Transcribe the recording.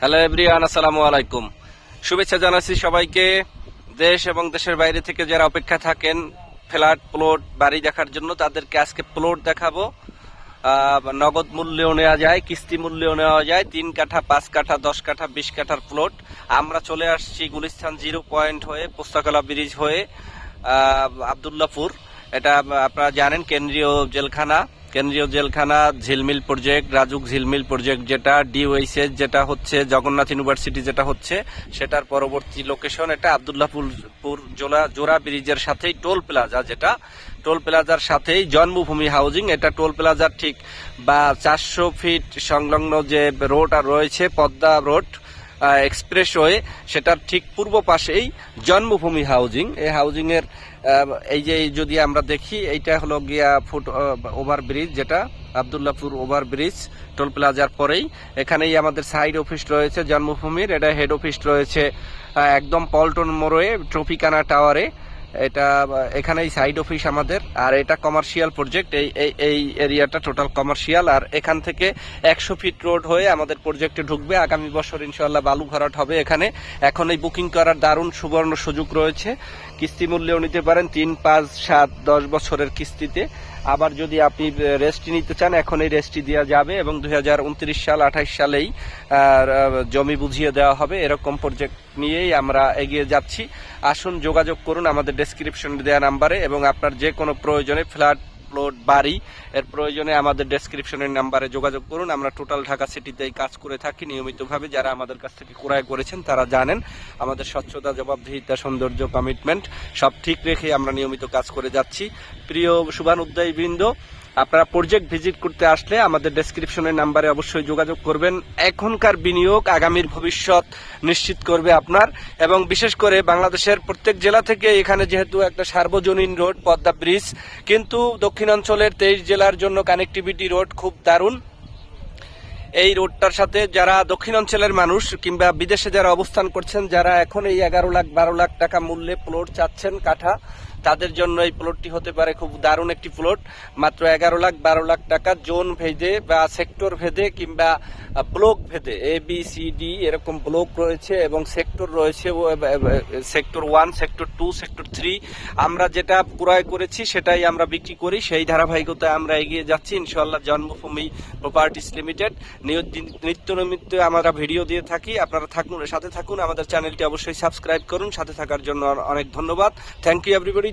Hello everyone আসসালামু আলাইকুম। শুভেচ্ছা জানাচ্ছি সবাইকে। দেশ এবং দেশের বাইরে থেকে যারা অপেক্ষা থাকেন, ফ্ল্যাট, প্লট, বাড়ি দেখার জন্য, তাদেরকে আজকে প্লট দেখাবো। নগদ মূল্যেও নেওয়া যায়, কিস্তি মূল্যেও নেওয়া যায়, তিন কাঠা, পাঁচ কাঠা, দশ কাঠা, বিশ কাঠার প্লট। আমরা চলে আসছি গুলিস্তান জিরো পয়েন্ট হয়ে পুস্তকলা ব্রিজ হয়ে আবদুল্লাপুর। এটা আপনারা জানেন, কেন্দ্রীয় জেলখানা। কেন্দ্রীয় জেলখানা, ঝিলমিল প্রজেক্ট রাজুক ঝিলমিল প্রজেক্ট যেটা ডিওএইচএস যেটা হচ্ছে, জগন্নাথ ইউনিভার্সিটি যেটা হচ্ছে, সেটার পরবর্তী লোকেশন এটা আবদুল্লাহপুরপুর জোলা, জোড়া ব্রিজের সাথেই টোল প্লাজা যেটা। টোল প্লাজার সাথেই জন্মভূমি হাউজিং এটা টোল প্লাজার ঠিক বা চারশো ফিট সংলগ্ন যে রোড আর রয়েছে, পদ্মা রোড এক্সপ্রেসওয়ে সেটার ঠিক পূর্ব পাশেই জন্মভূমি হাউজিং। এই হাউজিং এর এই যে যদি আমরা দেখি, এইটা হলো গিয়া ফুট ওভার ব্রিজ যেটা আবদুল্লাপুর ওভার ব্রিজ টোল প্লাজার পরেই। এখানেই আমাদের সাইড অফিস রয়েছে জন্মভূমির, এটা হেড অফিস রয়েছে একদম পল্টন মোড়ে, ট্রফিকানা টাওয়ারে। এটা এখানেই সাইড অফিস আমাদের। আর এটা কমার্শিয়াল প্রজেক্ট এই, এই- এরিয়াটা টোটাল কমার্শিয়াল আর এখান থেকে একশো ফিট রোড হয়ে আমাদের প্রজেক্টে ঢুকবে। আগামী বছর ইনশাল্লাহ বালু ভরাট হবে এখানে। এখন এই বুকিং করার দারুণ সুবর্ণ সুযোগ রয়েছে। কিস্তি মূল্যেও নিতে পারেন তিন, পাঁচ, সাত, দশ বছরের কিস্তিতে। আবার যদি আপনি রেস্টি নিতে চান, এখন এই রেস্টি দেওয়া যাবে এবং দু হাজার উনত্রিশ সাল, আঠাইশ সালেই জমি বুঝিয়ে দেওয়া হবে। এরকম প্রজেক্ট নিয়েই আমরা এগিয়ে যাচ্ছি। আসুন যোগাযোগ করুন আমাদের ডেসক্রিপশনে দেওয়া নাম্বারে এবং আপনার যে কোনো প্রয়োজনে ফ্ল্যাট প্লট বাড়ি এর প্রয়োজনে আমাদের ডেসক্রিপশনের নাম্বারে যোগাযোগ করুন। আমরা টোটাল ঢাকা সিটিতেই কাজ করে থাকি। নিয়মিতভাবে যারা আমাদের কাছ থেকে ক্রয় করেছেন তারা জানেন আমাদের স্বচ্ছতা, জবাবদিহিতা, সৌন্দর্য কমিটমেন্ট সব ঠিক রেখে আমরা নিয়মিত কাজ করে যাচ্ছি। প্রিয় শুভানুদ্দায়ী বৃন্দ আপনারা প্রজেক্ট ভিজিট করতে আসলে আমাদের ডেসক্রিপশনের নাম্বারে অবশ্যই যোগাযোগ করবেন। এখনকার বিনিয়োগ আগামীর ভবিষ্যৎ নিশ্চিত করবে আপনার। এবং বিশেষ করে বাংলাদেশের প্রত্যেক জেলা থেকে এখানে যেহেতু একটা সার্বজনীন রোড, পদ্মা ব্রিজ, কিন্তু দক্ষিণাঞ্চলের তেইশ জেলার জন্য কানেক্টিভিটি রোড খুব দারুণ। এই রোডটার সাথে যারা দক্ষিণাঞ্চলের মানুষ কিংবা বিদেশে যারা অবস্থান করছেন, যারা এখন এই এগারো লাখ, বারো লাখ টাকা মূল্যে প্লট চাচ্ছেন কাঠা তাদের জন্য এই প্লটটি হতে পারে খুব দারুণ একটি প্লট মাত্র এগারো লাখ, বারো লাখ টাকা জোন ভেদে বা সেক্টর ভেদে কিংবা ব্লক ভেদে এ বি সি ডি এরকম ব্লক রয়েছে এবং সেক্টর রয়েছে sector one sector two sector three আমরা যেটা ক্রয় করেছি সেটাই আমরা বিক্রি করি, সেই ধারাবাহিকতায় আমরা এগিয়ে যাচ্ছি। ইনশাল্লাহ জন্মভূমি প্রপার্টিস লিমিটেড নিত্য নৈমিত্য আমরা ভিডিও দিয়ে থাকি। আপনারা থাকুন, সাথে থাকুন। আমাদের চ্যানেলটি অবশ্যই সাবস্ক্রাইব করুন। সাথে থাকার জন্য অনেক ধন্যবাদ। Thank you everybody